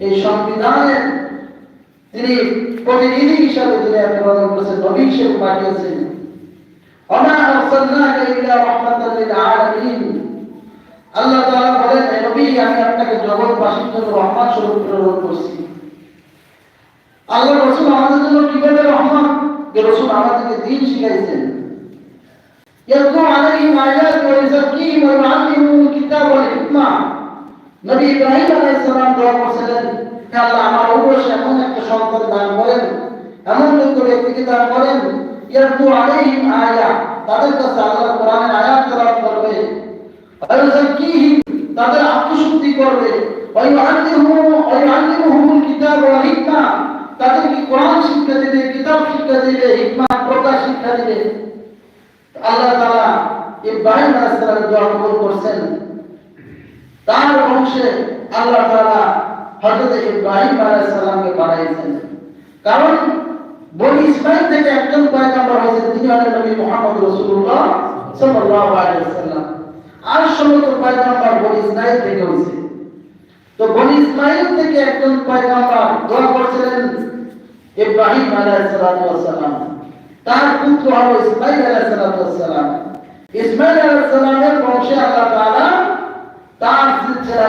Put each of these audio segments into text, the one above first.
এই সংবিধানের তিনি প্রতিনিধি হিসাবে তিনি আপনি পালন করেছেন নবী পাঠিয়েছেন। আল্লাহ তাআলা বলেন জন্য আমাদের দিন শিখাইছেন। ইয়াতলু আলাইহিম আয়াতি নবী ইব্রাহিম আলাইহিস সালাম দোয়া করেছিলেন, হে আল্লাহ, আমার অবশ্যই এমন একটা সন্তান দান করেন, এমন যোগ্য ব্যক্তিকে দান করেন? ইয়াতলু আলাইহিম আয়া, তাদের কাছে আল্লাহর কোরআনের আয়াত তেলাওয়াত করবে। ওয়ায়ুযাক্কিহিম তাদের আত্মশুদ্ধি করবে। ওয়ায়ুআল্লিমুহুম ওয়ায়ুআল্লিমুহুমুল কিতাব ওয়াল হিকমা, তাদেরকে কোরআন শিক্ষা দিবে, কিতাব শিক্ষা দিবে, হিকমা প্রকাশ শিক্ষা দিবে। আল্লাহ তাআলা ইব্রাহিম আলাইহিস সালামের দোয়া কবুল করছেন। তার বংশে আল্লাহ তাআলা হযরত ইব্রাহিম আলাইহিস সালামকে পাঠাইছেন কারণ বনি ইসমাইল থেকে একজন পয়গম্বর হয়েছে তিনি হলেন নবী মুহাম্মদ রাসূলুল্লাহ সাল্লাল্লাহু আলাইহি ওয়াসাল্লাম আর সমস্ত পয়গম্বর বনি ইসমাইল থেকে হয়েছে। তো বনি ইসমাইল থেকে একজন পয়গম্বর দোয়া করছিলেন ইব্রাহিম আলাইহিস সালাম। তার পুত্র হলো ইসমাইল আলাইহিস সালাম। ইসমাইল আলাইহিস বংশে আল্লাহ তাআলা তার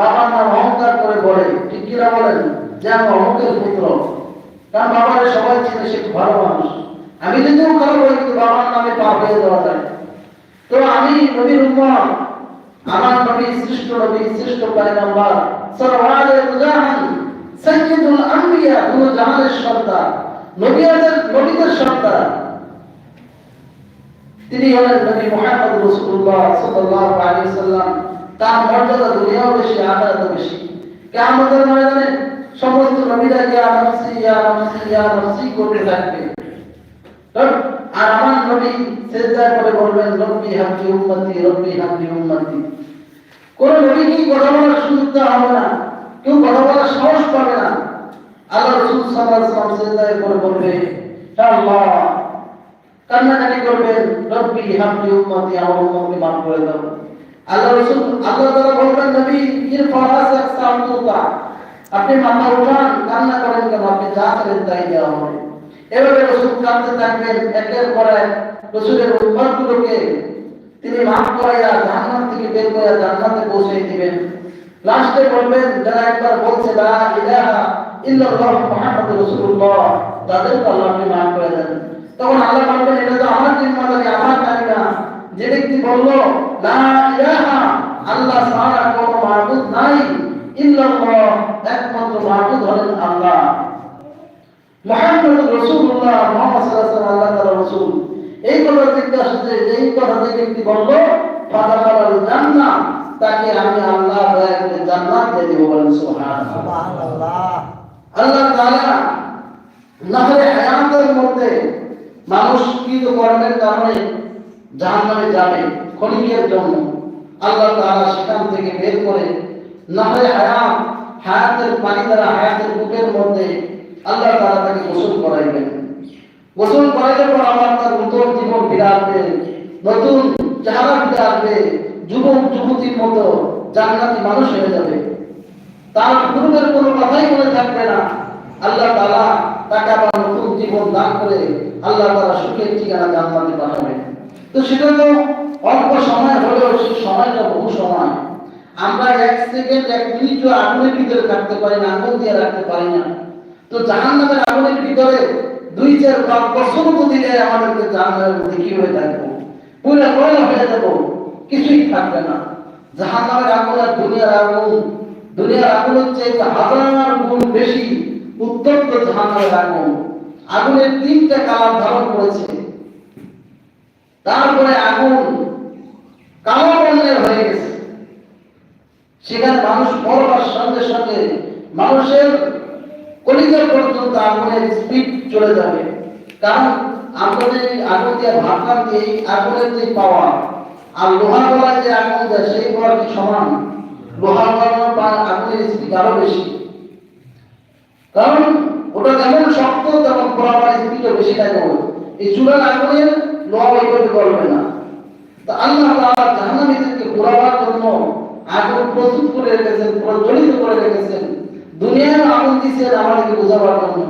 বাবার নাম অহংকার করে বলে, ঠিক কিনা বলেন? যে আমি অমুকের পুত্র। কারণ বাবার সবাই ছিল সে ভালো মানুষ। আমি যদিও খারাপ হই কিন্তু বাবার নামে পার হয়ে দেওয়া যায়। তো আমি নবীর উম্মত। আমার নবী শ্রেষ্ঠ নবী শ্রেষ্ঠ পয়গম্বর। সরওয়ারে মুজাহিদ, সাইয়্যিদুল আম্বিয়া দুনো জাহানের সর্দার নবীদের নবীদের সর্দার তিনি হলেন নবী মুহাম্মদ রাসূলুল্লাহ সাল্লাল্লাহু আলাইহি ওয়াসাল্লাম। তার মর্যাদা দুনিয়াও বেশি, আখিরাতও বেশি। কিয়ামতের ময়দানে সমস্ত নবীরা ইয়া নফসি ইয়া নফসি ইয়া নফসি করতে থাকবে। আর আমার নবী সেজদা করে বলবেন, রব্বি হাবলি উম্মতি, রব্বি হাবলি উম্মতি। কোন নবী কি কথা বলার সুযোগ হবে না? কেউ কথা বলার সাহস পাবে না। আল্লাহ রসুল সাল্লাল্লাহু সেজদায় করে বলবে আল্লাহ, কান্নাকাটি করবেন, রব্বি হাবলি উম্মতি, আমার উম্মতকে মাফ করে দাও। আল্লাহ রাসূল, আল্লাহ তাআলা বলবেন নবী ইর ফারাস আকসামতুকা আপনি মাথা উঠান, কান্না করেন কেন? আপনি যা চাইবেন তাই দেওয়া হবে। এভাবে রাসূল কাঁদতে থাকবেন, একের পর এক রাসূলের উম্মতগুলোকে তিনি মাফ করাইয়া জান্নাত থেকে বের করে জান্নাতে পৌঁছে দিবেন। লাস্টে বলবেন, যারা একবার বলছে, লা ইলাহা ইল্লাল্লাহ মুহাম্মাদুর রাসূলুল্লাহ, তাদেরকে আল্লাহ আপনি মাফ করে দেন। তখন আল্লাহ বলবেন, এটা তো আমার জিম্মাদারি, আমার দাবি না যে ব্যক্তি বলল লা ইলাহা আল্লাহ ছাড়া কোনো মাবুদ নাই. ইল্লাল্লাহ একমাত্র মাবুদ হলেন আল্লাহ। মুহাম্মদ রাসূলুল্লাহ মুহাম্মদ সাল্লাল্লাহু আলাইহি আল্লাহ তাআলা রাসূল। এই কথা জিজ্ঞাসা যে এই কথা যে ব্যক্তি বলল ফাদাখালাল জান্নাহ তাকে আমি আল্লাহ দয়া করে জান্নাত দিয়ে দেব বলেন সুবহানাল্লাহ। আল্লাহ তাআলা নাহরে হায়াতের মধ্যে মানুষ কৃত কর্মের কারণে জাহান্নামে যাবে ক্ষণিকের জন্য আল্লাহ তাআলা সেখান থেকে বের করে নাহরে হায়াত, হায়াতের পানি দ্বারা হায়াতের বুকের মধ্যে আল্লাহ তাআলা তাকে গোসল করাইবেন গোসল করাইলে পর আবার তার নতুন জীবন ফিরে আসবে, নতুন চেহারা ফিরে আসবে, যুবক, যুবতীর মতো জান্নাতি মানুষ হয়ে যাবে। তার পূর্বের কোনো কথাই মনে থাকবে না। আল্লাহ তাআলা তাকে আবার নতুন জীবন দান করে আল্লাহ তাআলা সুখের ঠিকানা জান্নাতে পাঠাবেন। তো সেটা তো অল্প সময় হলেও সেই সময়টা বহু সময় আমরা এক সেকেন্ড এক মিনিটও আগুনের ভিতরে থাকতে পারি না, আগুন দিয়ে রাখতে পারি না। তো জাহান্নামের আগুনের ভিতরে দুই চার পাঁচ বছর দিলে আমাদেরকে জাহান্নামের মধ্যে কি হয়ে থাকব? পুরো কয়লা হয়ে যাব। কিছুই থাকবে না। জাহান্নামের আগুন আর দুনিয়ার আগুন। দুনিয়ার আগুনের চেয়ে হাজার গুণ বেশি উত্তপ্ত জাহান্নামের আগুন। আগুনের তিনটা কালার ধারণ করেছে। তারপরে আগুন। হয়ে গেছে। সেখানে মানুষ পড়বার সঙ্গে সঙ্গে মানুষের পর্যন্ত আগুনের স্পিড চলে যাবে। কারণ আগুন দিয়ে ভাবলাম যে এই আগুনের যে পাওয়া আর লোহা গলায় যে আগুন দেয়, সেই পাওয়ার কি সমান? লোহা আগুনের স্পিড আরও বেশি। কারণ ওটা যেমন শক্ত, তেমন পোড়াবার স্পিডও বেশি থাকে। এই চুলার আগুনের লোহা না। আল্লাহ তাআলা জাহান্নামীদেরকে পোড়াবার জন্য আগুন প্রস্তুত করে রেখেছেন, প্রজ্বলিত করে রেখেছেন, দুনিয়ার আগুন দিয়েছেন আমাদেরকে বোঝাবার জন্য।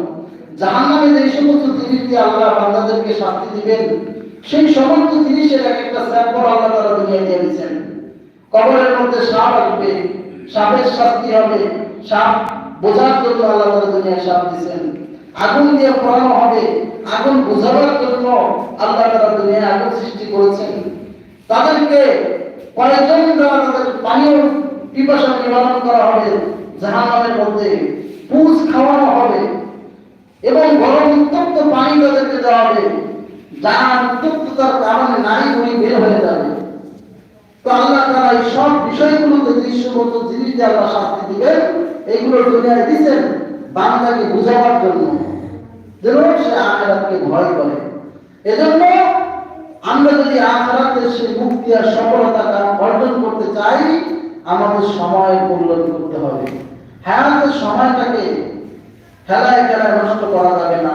জাহান্নামে যে সমস্ত জিনিস দিয়ে আল্লাহ বান্দাদেরকে শাস্তি দিবেন। সেই সমস্ত জিনিসের এক একটা স্যাম্পল আল্লাহ তাআলা দুনিয়ায় দিয়ে দিয়েছেন। কবরের মধ্যে সাপ আসবে, সাপের শাস্তি হবে, সাপ বোঝার জন্য আল্লাহ তাআলা দুনিয়ায় সাপ দিয়েছেন। আগুন দিয়ে পোড়ানো হবে, আগুন বোঝাবার জন্য আল্লাহ তাআলা দুনিয়ায় আগুন সৃষ্টি করেছেন। তাদেরকে কয়েকজন দ্বারা তাদের পানীয় পিপাসা নিবারণ করা হবে, জাহান্নামের মধ্যে পুষ খাওয়ানো হবে এবং গরম উত্তপ্ত পানি তাদেরকে দেওয়া হবে, যার উত্তপ্ততার কারণে নারী গুলি বের হয়ে যাবে। তো আল্লাহ তারা এই সব বিষয়গুলোতে দৃশ্যগত জিনিস দিয়ে আল্লাহ শাস্তি দিবেন। এইগুলো দুনিয়ায় দিচ্ছেন বাংলাকে বুঝাবার জন্য। যেন সে আখেরাতকে ভয় করে। এজন্য আমরা যদি আখেরাতের সেই মুক্তি আর সফলতাটা অর্জন করতে চাই, আমাদের সময় মূল্যায়ন করতে হবে। হায়াতের সময়টাকে খেলায় খেলায় নষ্ট করা যাবে না।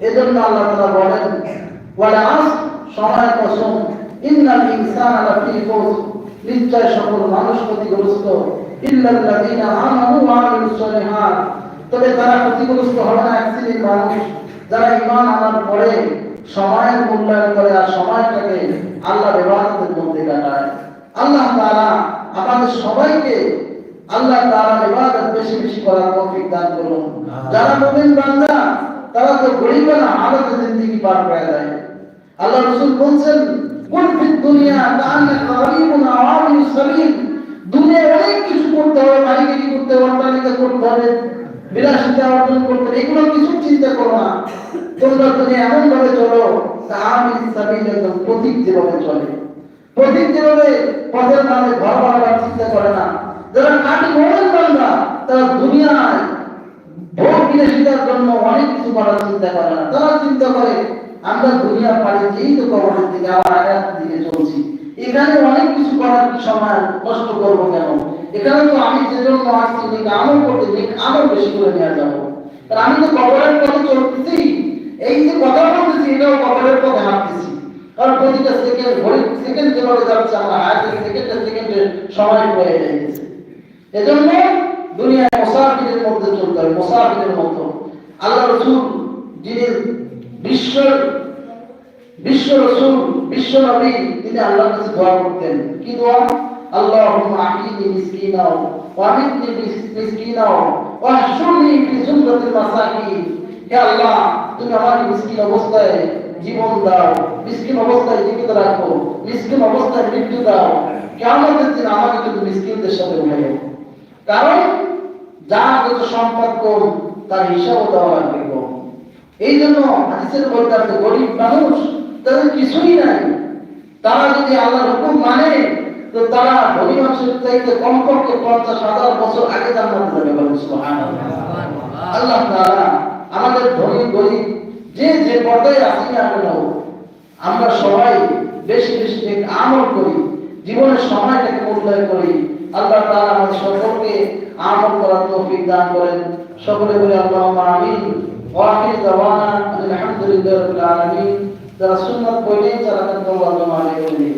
এজন্য আল্লাহ তাআলা বলেন, ওয়ালা আস, সময় কসম। ইন্নাল ইনসানা লাফি খুসর নিশ্চয় সকল মানুষ ক্ষতিগ্রস্ত। ইল্লাল্লাযীনা আমানু ওয়া আমিলুস সালিহাত। তবে তারা ক্ষতিগ্রস্ত হবে না, এক শ্রেণির মানুষ। যারা ঈমান আনার পরে সময়ের মূল্যায়ন করে আর সময়টাকে আল্লাহর ইবাদতের মধ্যে কাটায়। আল্লাহ তাআলা আমাদের সবাইকে আল্লাহ তাআলার ইবাদত বেশি বেশি করার তৌফিক দান করুন। যারা মুমিন বান্দা তারা তো গরিব না হালতে জিন্দেগি পার করে দেয়। আল্লাহ রাসূল বলছেন কুল ফিদ দুনিয়া কাআন্নাকা গরিবুন আওয়ামিন সাবিল দুনিয়ায় অনেক কিছু করতে হবে বাড়িগিরি করতে হবে অট্টালিকা করতে হবে বিলাসিতা অর্জন করতে হবে এগুলো কিছু চিন্তা করো না। তোমরা তুমি এমন ভাবে চলো সাবিল একদম যেভাবে চলে। প্রতীক যেভাবে পথের নামে ঘর বানাবার চিন্তা করে না। যারা খাঁটি মোমেন বান্দা, তারা দুনিয়ায় ভোগ জন্য অনেক কিছু করার চিন্তা করে না। তারা চিন্তা করে, আমরা দুনিয়া পাড়ি যেই তো কবরের দিকে, আবার দিকে চলছি। এখানে অনেক কিছু করার সময় নষ্ট করব কেন? এখানে তো আমি যে জন্য আসছি আমল করতে বেশি করে নিয়ে যাব। আমি তো কবরের পথে চলতেছি এই যে কথা বলতেছি, এটাও কবরের পথে হাঁটতেছি। কারণ প্রতিটা সেকেন্ড ঘড়ি সেকেন্ড যেভাবে যাচ্ছে, আমরা হায়াতের সেকেন্ডে সেকেন্ডে সময় হয়ে যাচ্ছে এজন্য দুনিয়ায় মুসাফিরের মধ্যে চলতে হবে মুসাফিরের মতো। আল্লাহ রসুল, যিনি বিশ্ব বিশ্ব রসুল, বিশ্ব নবী, তিনি আল্লাহর কাছে দোয়া করতেন। কি দোয়া? মিসকিনাও, ওয়া আমিতনি মিসকিনাও, ওয়া আহশুরনি ফি জুমরাতিল মাসাকিন। হে আল্লাহ তুমি আমাকে মিসকিন অবস্থায় জীবন দাও মিসকিন অবস্থায় জীবিত রাখো মিসকিন অবস্থায় মৃত্যু দাও। কিয়ামতের দিন আমাকে কিন্তু মিসকিনদের সাথে উঠাইও কারণ যার যত সম্পদ কম তার হিসাবও দেওয়া লাগবে এই জন্য হাদিসের বলতে আছে গরিব মানুষ তাদের কিছুই নাই। তারা যদি আল্লাহর হুকুম মানে তো তারা ধনী মানুষের চাইতে কমপক্ষে পঞ্চাশ হাজার বছর আগে জান্নাতে যাবে বলেন সুবহানাল্লাহ। আল্লাহ তাআলা আমাদের ধনী গরিব, যে যে পর্যায়ে আছি না কেন, আমরা সবাই বেশি বেশি নেক আমল করি, জীবনের সময়টাকে মূল্যায়ন করি। আল্লাহ তাআলা আমাদের সকলকে আমল করার তৌফিক দান করেন। সকলে বলে, আল্লাহুম্মা আমিন। ওয়া আখির দাওয়ানা আলহামদুলিল্লাহি রাব্বিল আলামিন। যারা সুন্নাত পড়ে, যারা তওবা জমা করে।